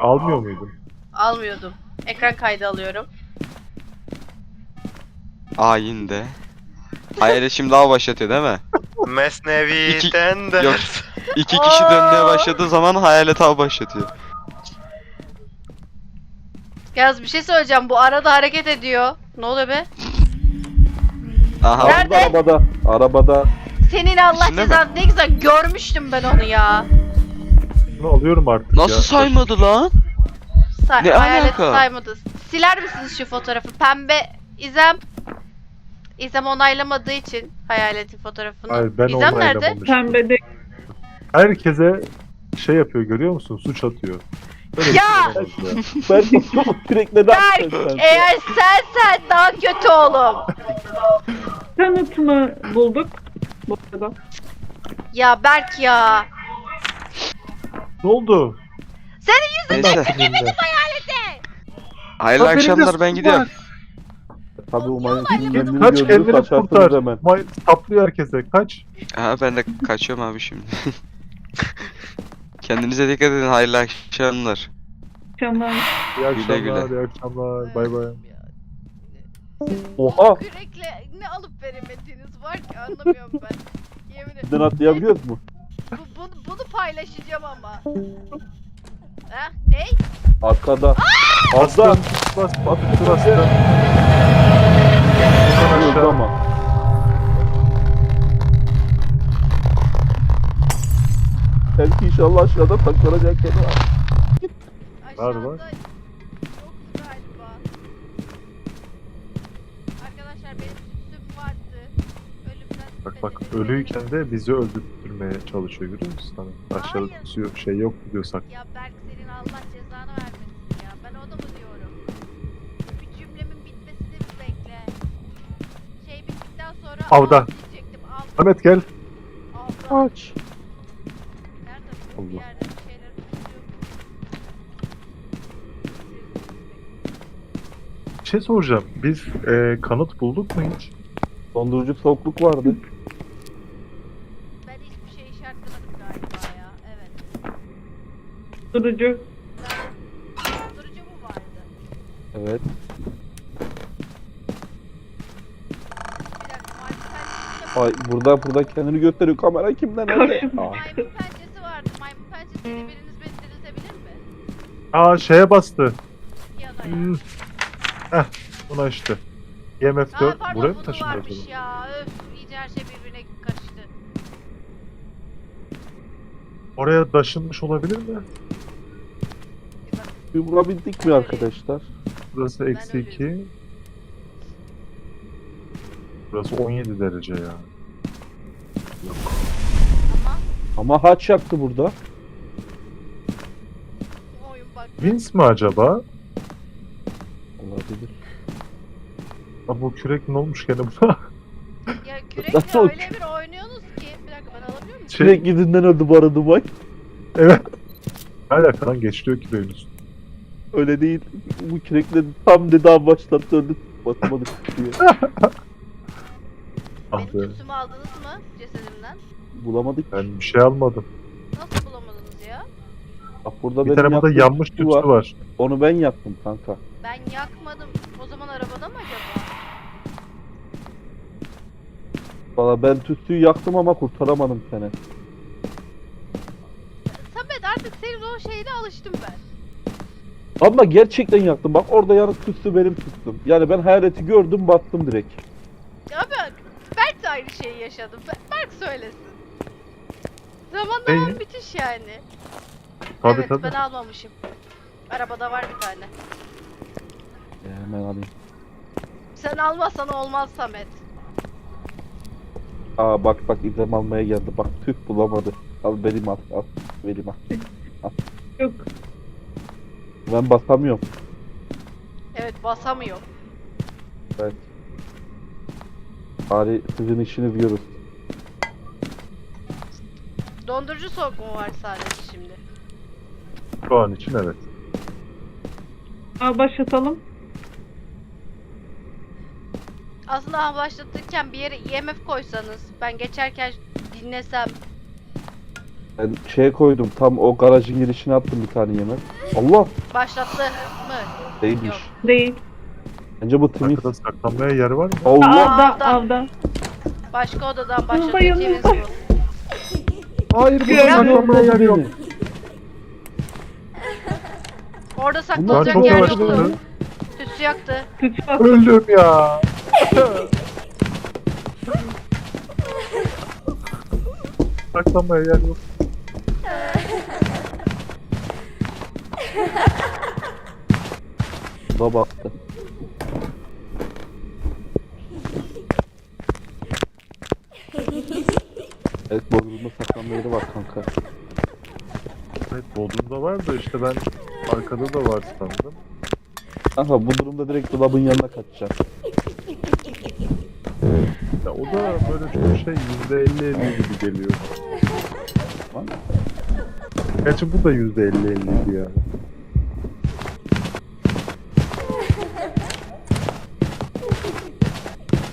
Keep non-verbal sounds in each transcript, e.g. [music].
Almıyor muydun? Almıyordum. Ekran kaydı alıyorum. Ayin de. Hayalet şimdi daha başlatıyor değil mi? [laughs] Mesnevi'den de. Yok. İki kişi dönmeye başladığı zaman hayalet av başlatıyor. Yalnız bir şey söyleyeceğim. Bu arada hareket ediyor. Ne oluyor be? Aha. Nerede? Arabada. Arabada. Senin Allah İçinde mi? cezanı ne güzel görmüştüm ben onu ya. Bunu alıyorum artık Nasıl ya. saymadı lan? Say Ne hayalet alaka? saymadı. Siler misiniz şu fotoğrafı? Pembe İzem. İzem onaylamadığı için hayaletin fotoğrafını. Hayır ben İzem nerede? Pembe de Herkese şey yapıyor görüyor musun? Suç atıyor. Böyle Ya! şey. [laughs] Ben sürekli ne Berk yapıyorsun sen? eğer sensen daha kötü oğlum. kanıtını bulduk. Bu arada. Ya Berk ya. Ne oldu? Neyse. Filmde. Hayırlı Haberiniz akşamlar ben gidiyorum. Tabii umayın Git filmlerini kaç gördünüz kendini kurtar. hemen. May saplıyor herkese. Kaç. Ha ben de kaçıyorum abi şimdi. [laughs] Kendinize dikkat edin hayırlı akşamlar. Akşamlar. İyi akşamlar, güle. iyi akşamlar. Bay bay. Oha. Kürekle ne alıp veremediğiniz var ki anlamıyorum ben. Yemin ederim. Buradan atlayabiliyoruz mu? Paylaşacağım ama. Ha, ne? Arkada. Aslan. Bas, bas, dur aslan. Ama. Belki inşallah aşağıda saklanacak yeri var. Var, var. Bak bak ölüyken de bizi öldürtmeye çalışıyor görüyor musun? Hani aşağıda Hayır. tutuyor, şey yok diyorsak. Ya Berk senin Allah cezanı vermesin ya. Ben onu mu diyorum? Bir cümlemin bitmesini bir bekle. Şey bittikten sonra Avda. av diyecektim. Av, Ahmet gel. avda. Aç. Nerede bu? Bir Allah. yerde bir şeyler tutuyor. Bir şey soracağım. Biz e, kanıt bulduk mu hiç? Dondurucu soğukluk vardı. Ben hiçbir şey işaretlemedim galiba ya. Evet. Durucu. Durucu mu vardı? Evet. Bir dakika. Maymun pençesi Ay burada burada kendini gösteriyor kamera kimden nerede? Aa. Maymun pençesi vardı. Maymun pençesiyle biriniz beni diriltebilir mi? Aa şeye bastı. Ya da ya. Hmm. Heh, buna işte. IMF Aa 4 pardon buraya mı bunu taşındı varmış acaba? ya. Öf iyice her şey birbirine karıştı. Oraya taşınmış olabilir mi? Bir bak. Bir vurabildik mi arkadaşlar? Burası eksi ölüyorum. 2. Burası 17 derece ya. Ama Ama haç yaktı burada. bu oyun bak. Vince mi acaba? Olabilir. Aa, bu kürek ne olmuş gene buna? [laughs] Ya kürekle öyle bir oynuyorsunuz ki. Bir dakika ben alabiliyor muyum? Şey- Sürekli yüzünden öldü bu arada Dumay. evet. Hala kan geçiriyor küreğin üstüne. Öyle değil. Bu kürekle tam dedi daha başlattı öldü. Bakmadık diye. Ah Benim be. tütsümü aldınız mı cesedimden? Bulamadık. Ben bir şey almadım. Bak burada Bir benim yaktığım yanmış tütsü tütsü var. Onu ben yaktım kanka. Ben yakmadım. O zaman arabada mı acaba? Valla ben tütsüyü yaktım ama kurtaramadım seni. Samet artık senin o şeyine alıştım ben. Ama gerçekten yaktım. Bak orada yanık tütsü benim tütsüm. Yani ben hayaleti gördüm bastım direkt. Ya ben, Berk de aynı şeyi yaşadı. Be- Berk söylesin. Zaman zaman bitiş yani. Tabii evet tabii. ben almamışım. Arabada var bir tane. Ee, hemen alayım. Sen almazsan olmaz Samet. Aa bak bak izlem almaya geldi. Bak tüh bulamadı. Al benim al al. Benim al. Yok. Ben basamıyorum. Evet basamıyor. Evet. Bari sizin işiniz görür. Dondurucu soğuk mu var sadece şimdi? Şu an için evet. Aa, başlatalım. Aslında başlatırken bir yere IMF koysanız ben geçerken dinlesem Ben şeye koydum. Tam o garajın girişine attım bir tane yemek. Allah Başlattı mı? değilmiş. Yok. Değil. Bence bu temiz. Arkada saklanmaya yer var mı? Allah. Avda, Avda. avda. Başka odadan yanında. bu. Hayır burada Gören saklanmaya yer yok. Orada saklanacak çok yer yoktu. Tütsü yaktı. Tütsü. Öldüm ya. saklanmaya yer yok. Da baktı. Evet Bodrum'da saklanma yeri var kanka. Evet Bodrum'da var da işte ben arkada da var sandım. Kanka bu durumda direkt dolabın yanına kaçacağım. Ya o da böyle çok şey %50-50 gibi geliyor. Lan. Gerçi bu da %50-50'ydi yani.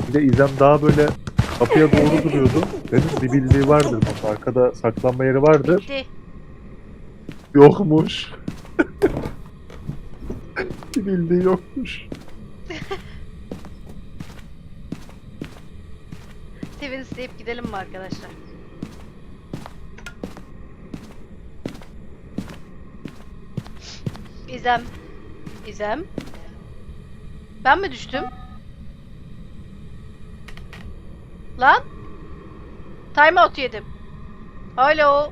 Bir de İzem daha böyle kapıya doğru duruyordu. Dedim bir bildiği vardır bak arkada saklanma yeri vardır. Bitti. Yokmuş. [laughs] bildiği yokmuş. Steven isteyip gidelim mi arkadaşlar? İzem. İzem. Ben mi düştüm? Lan? Time out yedim. Alo.